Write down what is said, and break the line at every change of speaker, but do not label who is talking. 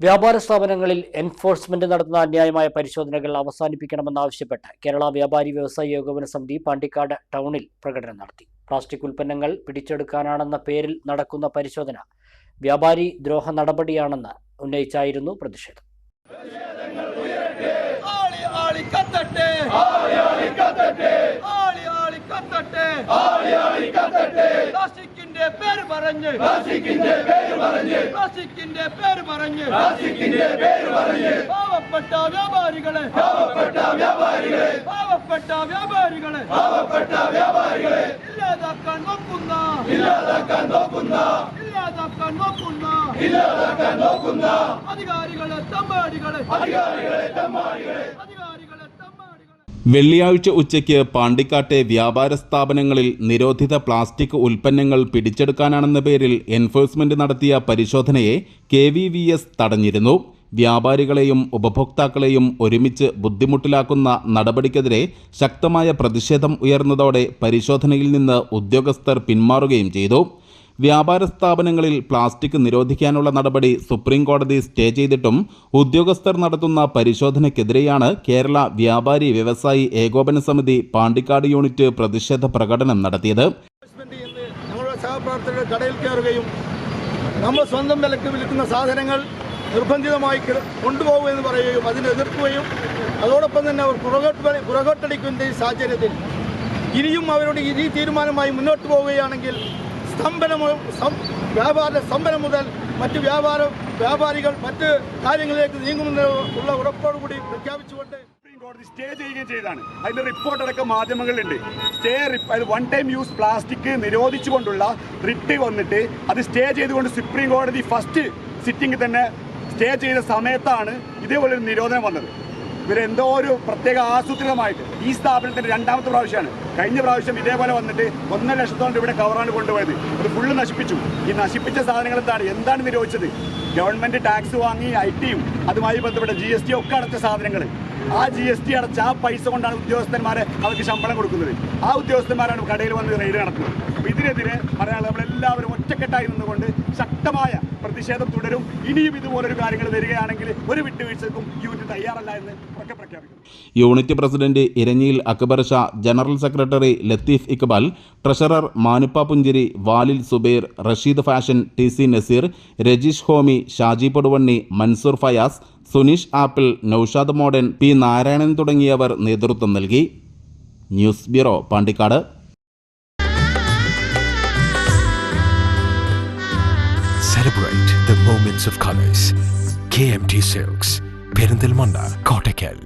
വ്യാപാര സ്ഥാപനങ്ങളിൽ എൻഫോഴ്സ്മെന്റ് നടത്തുന്ന അന്യായമായ പരിശോധനകൾ അവസാനിപ്പിക്കണമെന്നാവശ്യപ്പെട്ട് കേരള വ്യാപാരി വ്യവസായി ഏകോപന സമിതി പാണ്ടിക്കാട് ടൗണിൽ പ്രകടനം നടത്തി. പ്ലാസ്റ്റിക് ഉൽപ്പന്നങ്ങൾ പിടിച്ചെടുക്കാനാണെന്ന പേരിൽ നടക്കുന്ന പരിശോധന വ്യാപാരി ദ്രോഹ നടപടിയാണെന്ന് ഉന്നയിച്ചായിരുന്നു പ്രതിഷേധം
ആളി ആളി കത്തട്ടെ ആളി ആളി കത്തട്ടെ പ്ലാസ്റ്റിക്കിന്റെ പേര് പറഞ്ഞ്. റാസിക്കിന്റെ പേര് പറഞ്ഞ്. റാസിക്കിന്റെ പേര് പറഞ്ഞ്. റാസിക്കിന്റെ പേര് പറഞ്ഞ്. പാവപ്പെട്ട വ്യാപാരികളെ. പാവപ്പെട്ട വ്യാപാരികളെ. പാവപ്പെട്ട വ്യാപാരികളെ. പാവപ്പെട്ട വ്യാപാരികളെ. ഇല്ലാതാക്കാൻ നോക്കുന്ന. ഇല്ലാതാക്കാൻ നോക്കുന്ന. ഇല്ലാതാക്കാൻ നോക്കുന്ന. ഇല്ലാതാക്കാൻ നോക്കുന്ന. അധികാരികളെ തമ്മാടികളെ അധികാരികളെ.
വെള്ളിയാഴ്ച ഉച്ചയ്ക്ക് പാണ്ടിക്കാട്ടെ വ്യാപാര സ്ഥാപനങ്ങളിൽ നിരോധിത പ്ലാസ്റ്റിക് ഉൽപ്പന്നങ്ങൾ പിടിച്ചെടുക്കാനാണെന്ന പേരിൽ എൻഫോഴ്സ്മെന്റ് നടത്തിയ പരിശോധനയെ കെ വി വി എസ് തടഞ്ഞിരുന്നു. വ്യാപാരികളെയും ഉപഭോക്താക്കളെയും ഒരുമിച്ച് ബുദ്ധിമുട്ടിലാക്കുന്ന നടപടിക്കെതിരെ ശക്തമായ പ്രതിഷേധം ഉയർന്നതോടെ പരിശോധനയിൽ നിന്ന് ഉദ്യോഗസ്ഥർ പിന്മാറുകയും ചെയ്തു. വ്യാപാര സ്ഥാപനങ്ങളിൽ പ്ലാസ്റ്റിക് നിരോധിക്കാനുള്ള നടപടി സുപ്രീം കോടതി സ്റ്റേ ചെയ്തിട്ടും ഉദ്യോഗസ്ഥർ നടത്തുന്ന പരിശോധനയ്ക്കെതിരെയാണ് കേരള വ്യാപാരി വ്യവസായി ഏകോപന സമിതി പാണ്ടിക്കാട് യൂണിറ്റ് പ്രതിഷേധ പ്രകടനം നടത്തിയത്.
കടയിൽ നമ്മൾ സ്വന്തം വിലക്ക് വിൽക്കുന്ന സാധനങ്ങൾ നിർബന്ധിതമായി കൊണ്ടുപോകുക എന്ന് പറയുകയും അതിനെ എതിർക്കുകയും അതോടൊപ്പം തന്നെ അവർ പുറകോട്ട് പുറകോട്ടടിക്കുന്ന സാഹചര്യത്തിൽ ഇനിയും അവരുടെ ഈ തീരുമാനമായി മുന്നോട്ട് പോവുകയാണെങ്കിൽ സ്തംഭനം വ്യാപാര സ്തംഭനം മുതൽ മറ്റ് വ്യാപാര വ്യാപാരികൾ മറ്റ് കാര്യങ്ങളിലേക്ക് നീങ്ങുമെന്ന് ഉള്ള ഉറപ്പോടുകൂടി പ്രഖ്യാപിച്ചുകൊണ്ട്
കോടതി സ്റ്റേ ചെയ്യുകയും ചെയ്താണ് അതിന്റെ റിപ്പോർട്ട് അടക്കം മാധ്യമങ്ങളിലുണ്ട്. Stay one time use plastic നിരോധിച്ചുകൊണ്ടുള്ള writ വന്നിട്ട് അത് സ്റ്റേ ചെയ്തുകൊണ്ട് സുപ്രീം കോടതി ഫസ്റ്റ് സിറ്റിംഗ് തന്നെ സ്റ്റേ ചെയ്ത സമയത്താണ് ഇതേപോലെ ഒരു നിരോധനം വന്നത്. ഇവരെന്തോ ഒരു പ്രത്യേക ആസൂത്രിതമായിട്ട് ഈ സ്ഥാപനത്തിന്റെ രണ്ടാമത്തെ പ്രാവശ്യമാണ്. കഴിഞ്ഞ പ്രാവശ്യം ഇതേപോലെ വന്നിട്ട് ഒന്നര ലക്ഷത്തോളം ഇവിടെ കവറാണ് കൊണ്ടുപോയത്. അത് ഫുള്ള് നശിപ്പിച്ചു. ഈ നശിപ്പിച്ച സാധനങ്ങൾ എന്താണ്? എന്താണ് നിരോധിച്ചത്? ഗവൺമെന്റ് ടാക്സ് വാങ്ങി ഐ ടിയും അതുമായി ബന്ധപ്പെട്ട ജി എസ് ടി ഒക്കെ അടച്ച സാധനങ്ങൾ ആ ജി എസ് ടി അടച്ച ആ പൈസ കൊണ്ടാണ് ഉദ്യോഗസ്ഥന്മാരെ അവർക്ക് ശമ്പളം കൊടുക്കുന്നത്. ആ ഉദ്യോഗസ്ഥന്മാരാണ് കടയിൽ വന്ന് റെയ്ഡ് നടത്തുന്നത്. അപ്പം ഇതിനെതിരെ പറയാനുള്ളത് നമ്മളെല്ലാവരും ഒറ്റക്കെട്ടായി നിന്നുകൊണ്ട് ശക്തമായ പ്രതിഷേധം തുടരും. ഇനിയും ഇതുപോലൊരു കാര്യങ്ങൾ വരികയാണെങ്കിൽ ഒരു വിട്ടുവീഴ്ചക്കും യൂണിറ്റ് തയ്യാറല്ല എന്ന് ഉറക്കെ പ്രഖ്യാപിക്കുന്നു.
Unit president ഇരഞ്ഞിയിൽ Akbar Shah general secretary Latheef Iqbal treasurer Manuppa പുഞ്ചിരി വാലിൽ Zubair Rasheed fashion T C Naseer Rajeesh Homi Shaji പൊടുവണ്ണി Mansoor Fayas Suneesh apple Naushad Mordaunt P Narayanan തുടങ്ങിയവർ നേതൃത്വം നൽകി news bureau Pandikkad
Celebrate the moments of colors. KMT Silks, Perindalmanda, Kottakkal.